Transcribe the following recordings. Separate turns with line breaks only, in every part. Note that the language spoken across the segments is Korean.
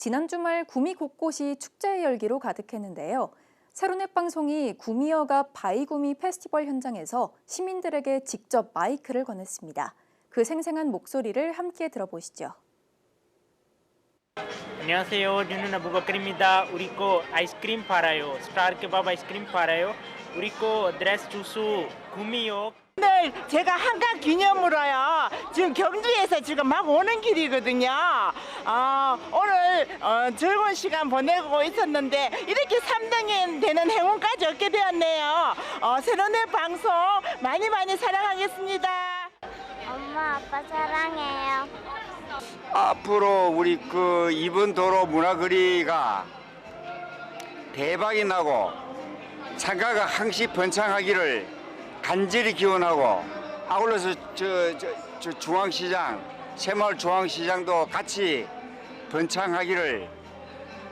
지난 주말 구미 곳곳이 축제의 열기로 가득했는데요. 세로넷 방송이 구미여가 바이구미 페스티벌 현장에서 시민들에게 직접 마이크를 건넸습니다. 그 생생한 목소리를 함께 들어보시죠.
안녕하세요. 뉴는 아부바크입니다. 우리 거 아이스크림 팔아요. 스타र 케밥 아이스크림 팔아요. 우리 거 드레스 주스 구미역
오늘 제가 한강 기념으로요. 지금 경주에서 지금 막 오는 길이거든요. 어, 오늘 어, 즐거운 시간 보내고 있었는데 이렇게 3등이 되는 행운까지 얻게 되었네요. 어, 새로운 방송 많이 많이 사랑하겠습니다.
엄마 아빠 사랑해요.
앞으로 우리 그 이번 도로 문화거리가 대박이 나고 창가가 항시 번창하기를 간절히 기원하고 아울러서 저, 저, 저 중앙시장 새마을 중앙시장도 같이 번창하기를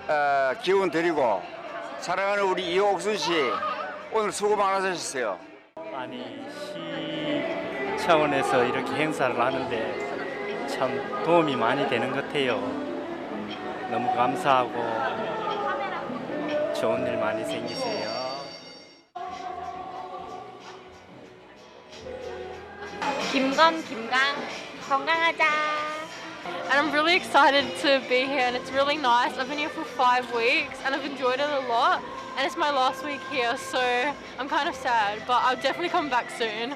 어, 기원 드리고 사랑하는 우리 이옥순 씨 오늘 수고 많으셨어요.
아니 시 차원에서 이렇게 행사를 하는데 참 도움이 많이 되는 것 같아요. 너무 감사하고 좋은 일 많이 생기세요.
김건, 김강, 건강하자. And I'm really excited to be here, and it's really nice. I've been here for five weeks, and I've enjoyed it a lot. And it's my last week here, so I'm kind of sad, but I'll definitely come back soon.